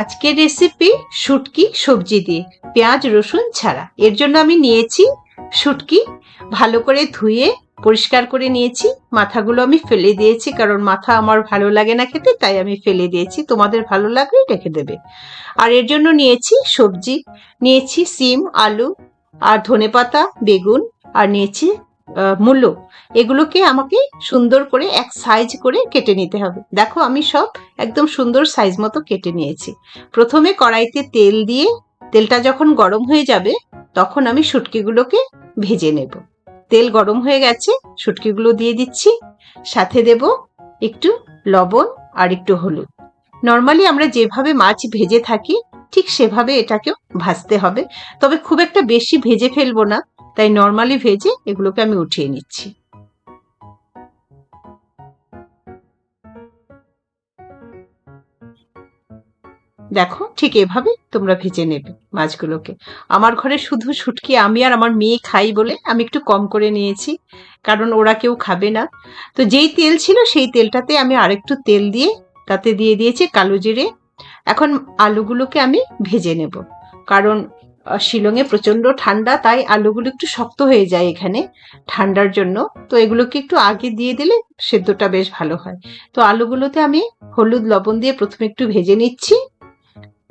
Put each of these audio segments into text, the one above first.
আজকের রেসিপি শুটকি সবজি দিয়ে। পেঁয়াজ, রসুন ছাড়া। এর জন্য আমি নিয়েছি শুটকি। ভালো করে ধুয়ে পরিষ্কার করে নিয়েছি। মাথাগুলো আমি ফেলে দিয়েছি কারণ মাথা আমার ভালো লাগে না খেতে, তাই আমি ফেলে দিয়েছি। তোমাদের ভালো লাগলে রেখে দেবে। আর এর জন্য নিয়েছি সবজি। নিয়েছি সিম, আলু আর ধনেপাতা, বেগুন। আর নিয়েছি আহ, মূলো এগুলোকে আমাকে সুন্দর করে এক সাইজ করে কেটে নিতে হবে। দেখো আমি সব একদম সুন্দর সাইজ মতো কেটে নিয়েছি। প্রথমে কড়াইতে তেল দিয়ে তেলটা যখন গরম হয়ে যাবে তখন আমি শুটকিগুলোকে ভেজে নেব। তেল গরম হয়ে গেছে শুটকিগুলো দিয়ে দিচ্ছি। সাথে দেব একটু লবণ আর একটু হলুদ। নর্মালি আমরা যেভাবে মাছ ভেজে থাকি ঠিক সেভাবে এটাকেও ভাজতে হবে। তবে খুব একটা বেশি ভেজে ফেলব না। তাই নর্মালি ভেজে এগুলোকে আমি উঠিয়ে নিচ্ছি। দেখো, ঠিক এভাবে তোমরা ভেজে নেবে মাছগুলোকে। আমার ঘরে শুধু শুটকি, আমি আর আমার মেয়ে খাই বলে আমি একটু কম করে নিয়েছি, কারণ ওরা কেউ খাবে না। তো যেই তেল ছিল সেই তেলটাতে আমি আরেকটু তেল দিয়ে, তাতে দিয়ে দিয়েছি কালো জিরে। এখন আলুগুলোকে আমি ভেজে নেব, কারণ শিলংয়ে প্রচণ্ড ঠান্ডা, তাই আলুগুলো একটু শক্ত হয়ে যায় এখানে ঠান্ডার জন্য। তো এগুলোকে একটু আগে দিয়ে দিলে সেদ্ধটা বেশ ভালো হয়। তো আলুগুলোতে আমি হলুদ, লবণ দিয়ে প্রথমে একটু ভেজে নিচ্ছি।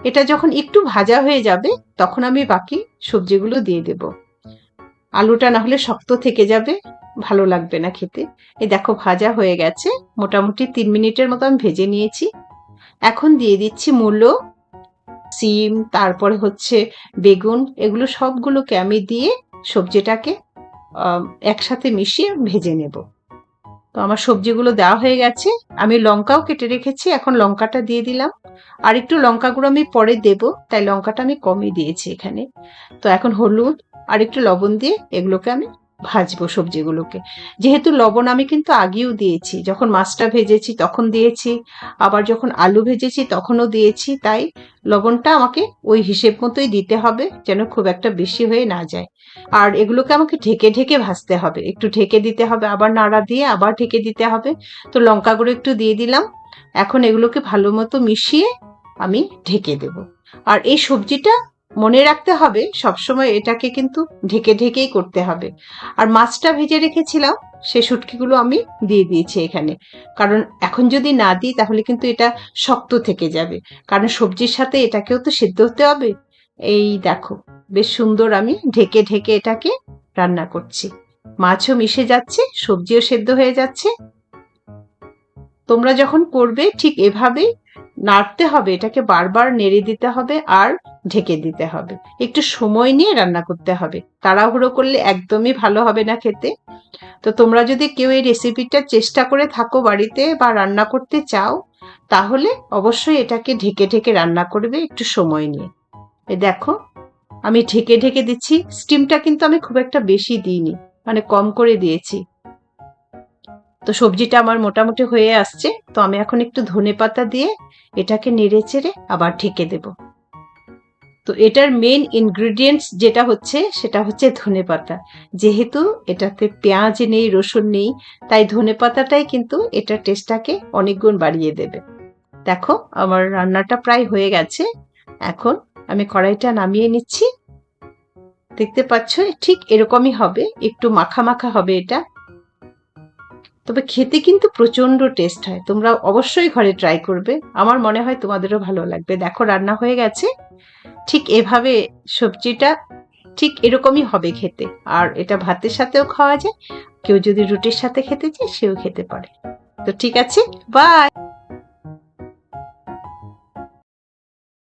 এটা যখন একটু ভাজা হয়ে যাবে, তখন আমি বাকি সবজিগুলো দিয়ে দেব। আলুটা না হলে শক্ত থেকে যাবে, ভালো লাগবে না খেতে। এই দেখো, ভাজা হয়ে গেছে। মোটামুটি তিন মিনিটের মতো আমি ভেজে নিয়েছি। এখন দিয়ে দিচ্ছি মূলো। সিম, তারপরে হচ্ছে বেগুন, এগুলো সবগুলোকে আমি দিয়ে সবজিটাকে একসাথে মিশিয়ে ভেজে নেব। তো আমার সবজিগুলো দেওয়া হয়ে গেছে। আমি লঙ্কাও কেটে রেখেছি, এখন লঙ্কাটা দিয়ে দিলাম। আর একটু লঙ্কা গুঁড়ো আমি পরে দেব, তাই লঙ্কাটা আমি কমই দিয়েছি এখানে। তো এখন হলুদ আর একটু লবণ দিয়ে এগুলোকে আমি ভাজবো সবজিগুলোকে। যেহেতু লবণ আমি কিন্তু আগেও দিয়েছি, যখন মাছটা ভেজেছি তখন দিয়েছি, আবার যখন আলু ভেজেছি তখনও দিয়েছি, তাই লবণটা আমাকে ওই হিসেব মতোই দিতে হবে যেন খুব একটা বেশি হয়ে না যায়। আর এগুলোকে আমাকে ঢেকে ঢেকে ভাজতে হবে, একটু ঢেকে দিতে হবে, আবার নাড়া দিয়ে আবার ঢেকে দিতে হবে। তো লঙ্কা গুঁড়ো একটু দিয়ে দিলাম, এখন এগুলোকে ভালো মতো মিশিয়ে আমি ঢেকে দেব। আর এই সবজিটা মনে রাখতে হবে, সবসময় এটাকে কিন্তু ঢেকে ঢেকেই করতে হবে। আর মাছটা ভেজে রেখেছিলাম, সে শুটকিগুলো আমি দিয়ে দিয়েছি এখানে। কারণ এখন যদি না দিই, তাহলে কিন্তু এটা শক্ত থেকে যাবে। কারণ সবজির সাথে এটাকেও তো সিদ্ধ হতে হবে। এই দেখো, বেশ সুন্দর আমি ঢেকে ঢেকে এটাকে রান্না করছি। মাছও মিশে যাচ্ছে, সবজিও সেদ্ধ হয়ে যাচ্ছে। তোমরা যখন করবে, ঠিক এভাবেই নাড়তে হবে, এটাকে বারবার নেড়ে দিতে হবে। আর ঢেকে দিতে হবে। একটু সময় নিয়ে রান্না করতে হবে। তাড়াহুড়ো করলে একদমই ভালো হবে না খেতে। তো তোমরা যদি কেউ এই রেসিপিটা চেষ্টা করে থাকো বাড়িতে বা রান্না করতে চাও, তাহলে অবশ্যই এটাকে ঢেকে ঢেকে রান্না করবে একটু সময় নিয়ে। এই দেখো, আমি ঢেকে ঢেকে দিচ্ছি। স্টিমটা কিন্তু আমি খুব একটা বেশি দিইনি মানে কম করে দিয়েছি। তো সবজিটা আমার মোটামুটি হয়ে আসছে। তো আমি এখন একটু ধনে পাতা দিয়ে এটাকে নেড়ে চেড়ে আবার ঢেকে দেব। তো এটার মেন ইনগ্রিডিয়েন্টস যেটা হচ্ছে, সেটা হচ্ছে ধনে পাতা যেহেতু এটাতে পেঁয়াজ নেই, রসুন নেই, তাই ধনে পাতাটাই কিন্তু এটার টেস্টটাকে অনেক গুণ বাড়িয়ে দেবে। দেখো, আমার রান্নাটা প্রায় হয়ে গেছে। এখন আমি কড়াইটা নামিয়ে নিচ্ছি। দেখতে পাচ্ছ, ঠিক এরকমই হবে, একটু মাখা মাখা হবে এটা। তবে খেতে কিন্তু প্রচণ্ড টেস্ট হয়, তোমরা অবশ্যই ঘরে ট্রাই করবে। আমার মনে হয় তোমাদেরও ভালো লাগবে। দেখো, রান্না হয়ে গেছে। ঠিক এভাবে সবজিটা ঠিক এরকমই হবে খেতে। আর এটা ভাতের সাথেও খাওয়া যায়, কেউ যদি রুটির সাথে খেতে চায় সেও খেতে পারে। তো ঠিক আছে বাই